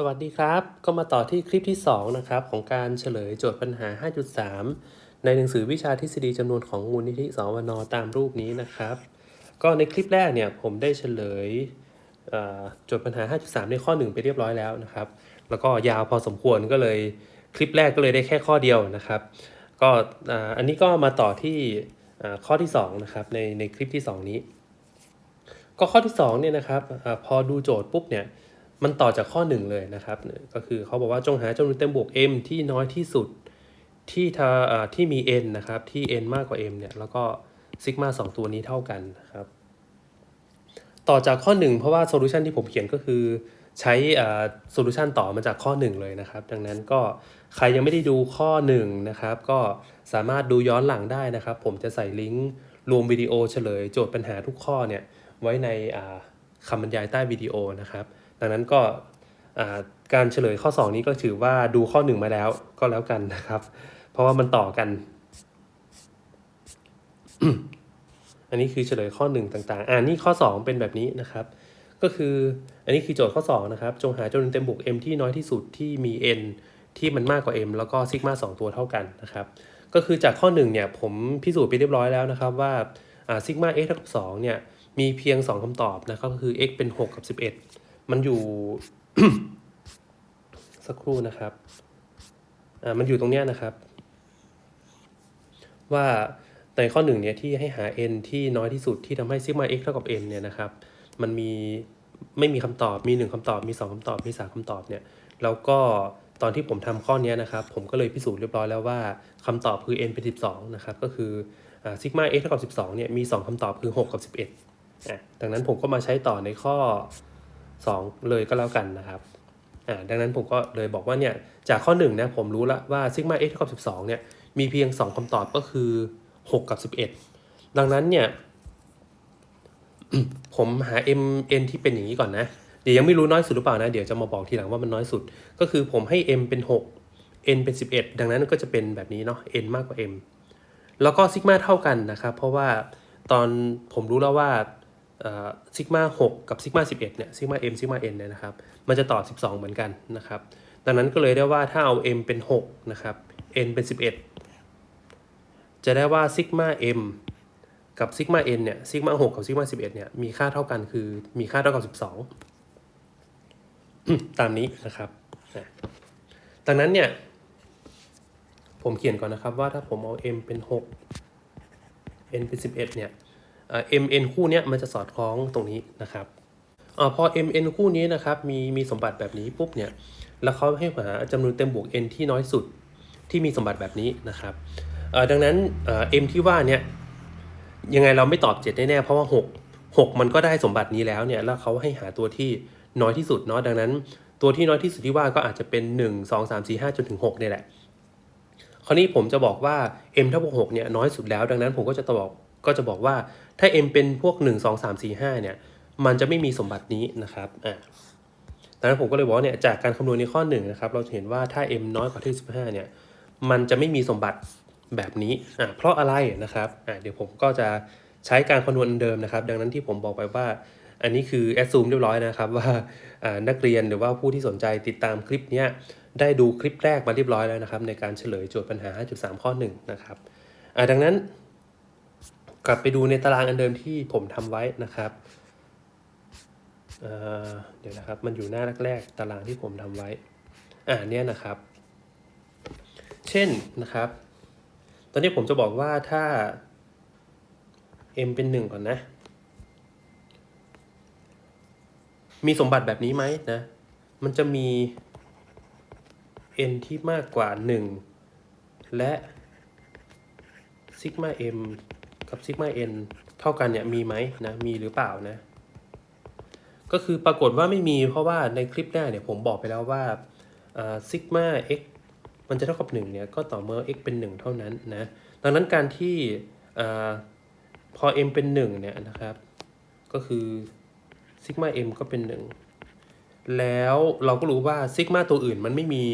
สวัสดีครับ ก็มาต่อที่คลิปที่ 2 นะครับ ของการเฉลยโจทย์ปัญหา 5.3 ในหนังสือวิชาทฤษฎีจำนวนของมูลนิธิสวนตามรูปนี้นะครับ ก็ในคลิปแรกเนี่ยผมได้เฉลยโจทย์ปัญหา 5.3 ในข้อ 1 ไปเรียบร้อยแล้วนะครับ แล้วก็ยาวพอสมควรก็เลยคลิปแรกก็เลยได้แค่ข้อเดียวนะครับ ก็อันนี้ก็มาต่อที่ข้อที่2นะครับในในคลิปที่ 2 นี้ ก็ข้อที่2เนี่ยนะครับอพอดูโจทย์ปุ๊บเนี่ย มันต่อจากข้อ 1 เลยนะครับ ก็คือเขาบอกว่าจงหาจำนวนเต็มบวก m ที่น้อยที่สุดที่ทาอ่าที่มี n นะครับ ที่ n มากกว่า m เนี่ย แล้วก็ซิกมา2ตัวนี้เท่ากันนะครับ ต่อจากข้อ 1 เพราะว่าโซลูชันที่ผมเขียนก็คือใช้โซลูชันต่อมาจากข้อ 1 เลยนะครับ ดังนั้นก็ใครยังไม่ได้ดูข้อ 1 นะครับ ก็สามารถดูย้อนหลังได้นะครับ ผมจะใส่ลิงก์รวมวิดีโอเฉลย โจทย์ปัญหาทุกข้อเนี่ยไว้ในอ่าคำบรรยายใต้วิดีโอนะครับ ดังนั้นก็การเฉลยข้อ 2 นี้ก็ถือว่าดูข้อ 1 มาแล้วก็แล้วกันนะครับ เพราะว่ามันต่อกัน อันนี้คือเฉลยข้อ 1 ต่าง ๆ อ่านี่ข้อ 2 เป็นแบบนี้นะครับ ก็คืออันนี้คือโจทย์ข้อ 2 นะครับ จงหาจำนวนเต็มบวก m ที่น้อยที่สุดที่มี n ที่มันมากกว่า m แล้วก็ซิกมา2ตัวเท่ากันนะครับ ก็คือจากข้อ 1 เนี่ยผมพิสูจน์ไปเรียบร้อยแล้วนะครับว่าซิกมา x เท่ากับ2เนี่ยมีเพียง 2คำตอบนะครับก็คือ x เป็น 6 กับ 11 มันอยู่ สักครู่นะครับอ่ามันอยู่ตรงเนี้ยนะครับ ว่าในข้อหนึ่งเนี่ยที่ให้หา n ที่น้อยที่สุดที่ทำให้ซิกมา x เท่ากับ n เนี่ยนะครับ มันมีไม่มีคำตอบมี 1คำตอบมี 2คำตอบมี 3คำตอบเนี่ยแล้วก็ตอนที่ผมทำข้อนี้นะครับ ผมก็เลยพิสูจน์เรียบร้อยแล้วว่าคำตอบคือ n เป็น 12 นะครับ ก็คือซิกมา x เท่ากับ 12 เนี่ยมี 2คำตอบคือ 6 กับ 11อะดังนั้นผมก็มาใช้ต่อในข้อ 2 เลยก็แล้วกันนะครับอ่าดังนั้นผมก็เลยบอกว่าเนี่ยจากข้อ1นะผมรู้แล้วว่าซิกมา x เท่ากับ12เนี่ยมีเพียง 2คำตอบก็คือ 6 กับ 11 ดังนั้นเนี่ยผมหา m n ที่เป็นอย่างนี้ก่อนนะ เดี๋ยวยังไม่รู้น้อยสุดหรือเปล่านะ เดี๋ยวจะมาบอกทีหลังว่ามันน้อยสุด ก็คือผมให้ m เป็น 6 n เป็น 11 ดังนั้นก็จะเป็นแบบนี้เนาะ n มากกว่า m แล้วก็ซิกมาเท่ากันนะครับ เพราะว่าตอนผมรู้แล้วว่า ซิกมา6กับซิกมา11เนี่ยซิกมา m ซิกมา n เนี่ยนะครับมันจะต่อ12เหมือนกันนะครับดังนั้นก็เลยได้ว่าถ้าเอา m เป็น6นะครับ n เป็น11จะได้ว่าซิกมา m กับซิกมา n เนี่ยซิกมา6กับซิกมา11เนี่ยมีค่าเท่ากันคือมีค่าเท่ากับ12ตามนี้นะครับดังนั้นเนี่ยผมเขียนก่อนนะครับว่าถ้าผมเอา m เป็น 6 n เป็น 11 เนี่ย เอ่อ m n คู่เนี้ยมันจะสอดคล้องตรงนี้นะครับอพอ m n คู่นี้นะครับมีมีสมบัติแบบนี้ปุ๊บเนี่ยแล้วเขาให้หาจำนวนเต็มบวก n ที่น้อยสุดที่มีสมบัติแบบนี้นะครับเอ่อดังนั้นเอ่อ m ที่ว่าเนี่ยยังไงเราไม่ตอบ 7 แน่ๆเพราะว่า 6 6 มันก็ได้สมบัตินี้แล้วเนี่ยแล้วเขาให้หาตัวที่น้อยที่สุดเนาะดังนั้น ตัวที่น้อยที่สุดที่ว่าก็อาจจะเป็น 1 2 3 4 5จนถึง6เนี่ยแหละคราวนี้ผมจะบอกว่า m เท่ากับ6เนี่ยน้อยสุดแล้ว ดังนั้นผมก็จะตบอกก็จะบอกว่าถ้า m เป็นพวก 1 2 3 4 5เนี่ยมันจะไม่มีสมบัตินี้นะครับอ่าดังนั้นผมก็เลยบอกเนี่ยจากการคำนวณในข้อ1นะครับเราจะเห็นว่าถ้า m น้อยกว่าที่15เนี่ยมันจะไม่มีสมบัติแบบนี้อ่าเพราะอะไรนะครับอ่าเดี๋ยวผมก็จะใช้การคำนวณเดิมนะครับ ดังนั้นที่ผมบอกไปว่าอันนี้คือ assume เรียบร้อยนะครับว่าอ่านักเรียนหรือว่าผู้ที่สนใจติดตามคลิปเนี้ยได้ดูคลิปแรกมาเรียบร้อยแล้วนะครับ ในการเฉลยโจทย์ปัญหา 5.3 ข้อ 1 นะครับอ่าดังนั้น กลับไปดูในตารางอันเดิมที่ผมทำไว้นะครับอ่าเดี๋ยวนะครับ มันอยู่หน้าแรกๆ ตารางที่ผมทำไว้ อ่าเนี่ยนะครับ เช่นนะครับ ตอนนี้ผมจะบอกว่าถ้า m เป็นหนึ่งก่อนนะ มีสมบัติแบบนี้ไหมนะ มันจะมี n ที่มากกว่า 1 และซิกมา m กับซิกมา n เท่ากันเนี่ยมีไหมนะมีหรือเปล่านะ ก็คือปรากฏว่าไม่มีเพราะว่าในคลิปแรกเนี่ยผมบอกไปแล้วว่าซิกมา x มันจะเท่ากับ1เนี่ยก็ต่อเมื่อ x เป็น 1 เท่านั้นนะ ดังนั้นการที่อพอ m เป็น1เนี่ยนะครับ ก็คือซิกมา m ก็เป็น 1 แล้วเราก็รู้ว่าซิกมาตัวอื่นมันไม่มี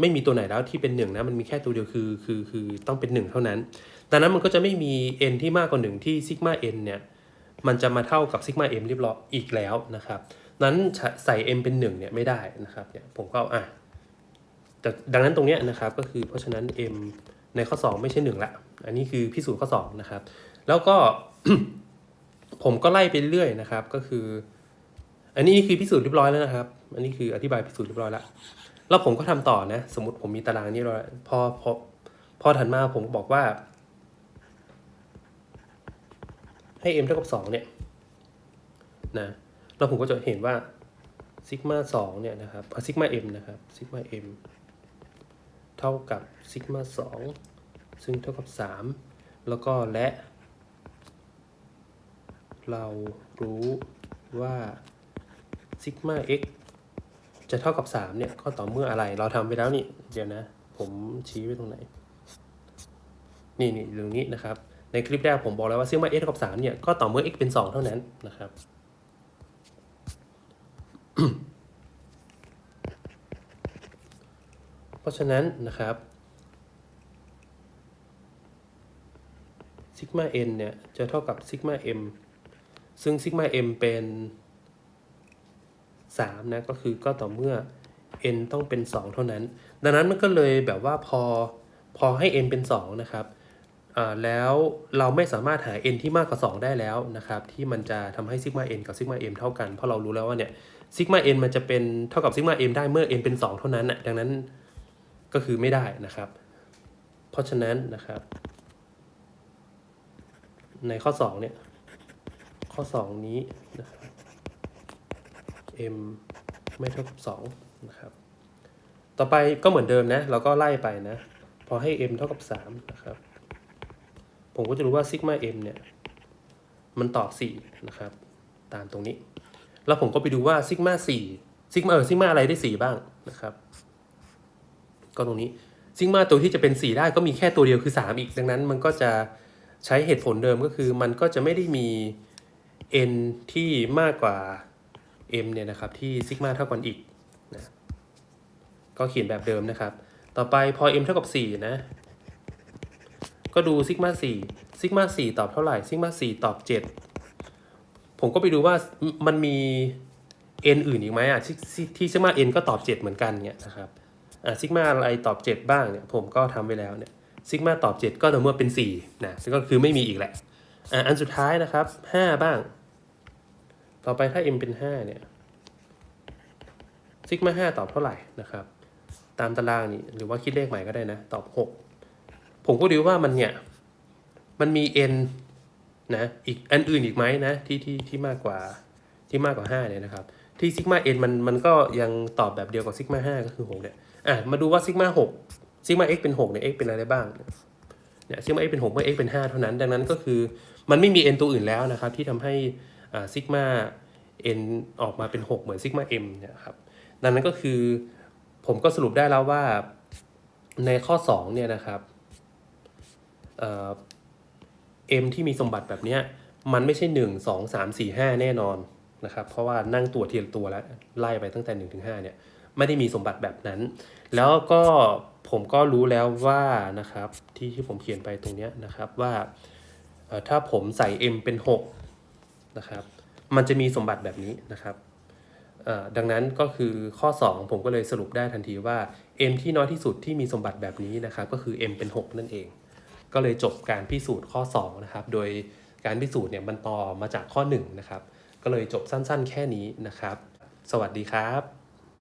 ไม่มีตัวไหนแล้วที่เป็น1นะมันมีแค่ตัวเดียวคือคือคือต้องเป็น1เท่านั้นดังนั้นมันก็จะไม่มี n ที่มากกว่า1ที่ซิกมา n เนี่ยมันจะมาเท่ากับซิกมา m เรียบร้อยอีกแล้วนะครับ นั้นใส่ m เป็น 1 เนี่ยไม่ได้นะครับเนี่ยผมก็อาอะแต่ดังนั้นตรงเนี้ยนะครับก็คือเพราะฉะนั้น m ในข้อ 2 ไม่ใช่1ละ อันนี้คือพิสูจน์ข้อ 2 นะครับ แล้วก็ผมก็ไล่ไปเรื่อยนะครับ ก็คือ อันนี้คือพิสูจน์เรียบร้อยแล้วนะครับ อันนี้คืออธิบายพิสูจน์เรียบร้อยแล้ว แล้วผมก็ทำต่อนะ สมมติผมมีตารางนี้เราพอพอพอถัดมาผมก็บอกว่า ให้ m เท่ากับ2เนี่ยนะแล้วผมก็จะเห็นว่าซิกมา2เนี่ยนะครับซิกมา m นะครับซิกมา m เท่ากับซิกมา2ซึ่งเท่ากับ 3 แล้วก็และ เรารู้ว่าซิกมา x จะเท่ากับ3เนี่ยก็ต่อเมื่ออะไร เราทำไปแล้วนี่เดี๋ยวนะ ผมชี้ไว้ตรงไหน นี่นี่ตรงนี้นะครับ ในคลิปแรกผมบอกแล้วว่าซิกมา x เท่ากับ3เนี่ยก็ต่อเมื่อ x เป็น2เท่านั้นนะครับเพราะฉะนั้นนะครับซิกมา n เนี่ยจะเท่ากับซิกมา m ซึ่งซิกมา m เป็น 3นะก็คือก็ต่อเมื่อ n ต้องเป็น 2 เท่านั้น ดังนั้นมันก็เลยแบบว่าพอพอให้ n เป็น 2 นะครับแล้วเราไม่สามารถหา n ที่มากกว่า 2 ได้แล้วนะครับ ที่มันจะทำให้ซิกมา n กับซิกมา m เท่ากัน เพราะเรารู้แล้วว่าเนี่ยซิกมา n มันจะเป็นเท่ากับซิกมา m ได้เมื่อ n เป็น 2 เท่านั้นนะดังนั้นก็คือไม่ได้นะครับ เพราะฉะนั้นนะครับ ในข้อ 2 เนี่ย ข้อ 2 นี้นะครับ m ไม่เท่ากับ2นะครับ ต่อไปก็เหมือนเดิมนะ เราก็ไล่ไปนะ พอให้ m เท่ากับ3นะครับ ผมก็จะรู้ว่าซิกมา m เนี่ย มันตอบ4นะครับ ตามตรงนี้ แล้วผมก็ไปดูว่าซิกมา4ซิกมาเออซิกมาอะไรได้4บ้างนะครับ ก็ตรงนี้ซิกมาตัวที่จะเป็น 4 ได้ก็มีแค่ตัวเดียวคือ 3 อีก ดังนั้นมันก็จะใช้เหตุผลเดิมก็คือ มันก็จะไม่ได้มี n ที่มากกว่า m เนี่ยนะครับที่ซิกมาเท่ากันอีกนะก็เขียนแบบเดิมนะครับ ต่อไปพอ m เท่ากับ 4 นะ ก็ดูซิกมา4ซิกมา4ตอบเท่าไหร่ซิกมา4ตอบ 7 ผมก็ไปดูว่ามันมี n อื่นอีกไหมอะที่ที่ซิกมา n ก็ตอบ 7 เหมือนกันเนี่ยนะครับอะซิกมาอะไรตอบ 7 บ้างเนี่ยผมก็ทำไว้แล้วเนี่ยซิกมาตอบ 7 ก็ต่อเมื่อเป็น4นะซึ่งก็คือไม่มีอีกแหละอะอันสุดท้ายนะครับ 5 บ้าง ต่อไปถ้า m เป็น 5 เนี่ยซิกมา5ตอบเท่าไหร่นะครับ ตามตารางนี่หรือว่าคิดเลขใหม่ก็ได้นะ ตอบ 6 ผมก็ดูว่ามันเนี่ย มันมี n นะอีกอันอื่นอีกไหมนะที่ที่ที่มากกว่าที่มากกว่า 5 เนี่ยนะครับ ที่ซิกมา n มันมันก็ยังตอบแบบเดียวกับซิกมา5ก็คือ6เนี่ยอะมาดูว่าซิกมา6ซิกมา x เป็น 6 เนี่ย x เป็นอะไรบ้างเนี่ยซิกมา x เป็น 6 เมื่อ x เป็น 5 เท่านั้น ดังนั้นก็คือมันไม่มี n ตัวอื่นแล้วนะครับ ที่ทำให้ ซิกมา n ออกมาเป็น 6 เหมือนซิกมา m เนี่ยครับดังนั้นก็คือผมก็สรุปได้แล้วว่าในข้อ 2 เนี่ยนะครับเอ่อ m ที่มีสมบัติแบบนี้มันไม่ใช่ 1 2 3 4 5 แน่นอนนะครับเพราะว่านั่งตัวเทีละตัวแล้วไล่ไปตั้งแต่1ถึง5เนี่ยไม่ได้มีสมบัติแบบนั้น แล้วก็ผมก็รู้แล้วว่านะครับที่ที่ผมเขียนไปตรงเนี้ยนะครับว่าถ้าผมใส่ m เป็น 6 นะครับ มันจะมีสมบัติแบบนี้นะครับเอ่อดังนั้นก็คือข้อ 2 ผมก็เลยสรุปได้ทันทีว่า m ที่น้อยที่สุดที่มีสมบัติแบบนี้นะครับก็คือ m เป็น 6 นั่นเอง ก็เลยจบการพิสูจน์ข้อ2นะครับโดยการพิสูจน์เนี่ยมันต่อมาจากข้อ1นะครับก็เลยจบสั้นๆ แค่นี้นะครับ สวัสดีครับ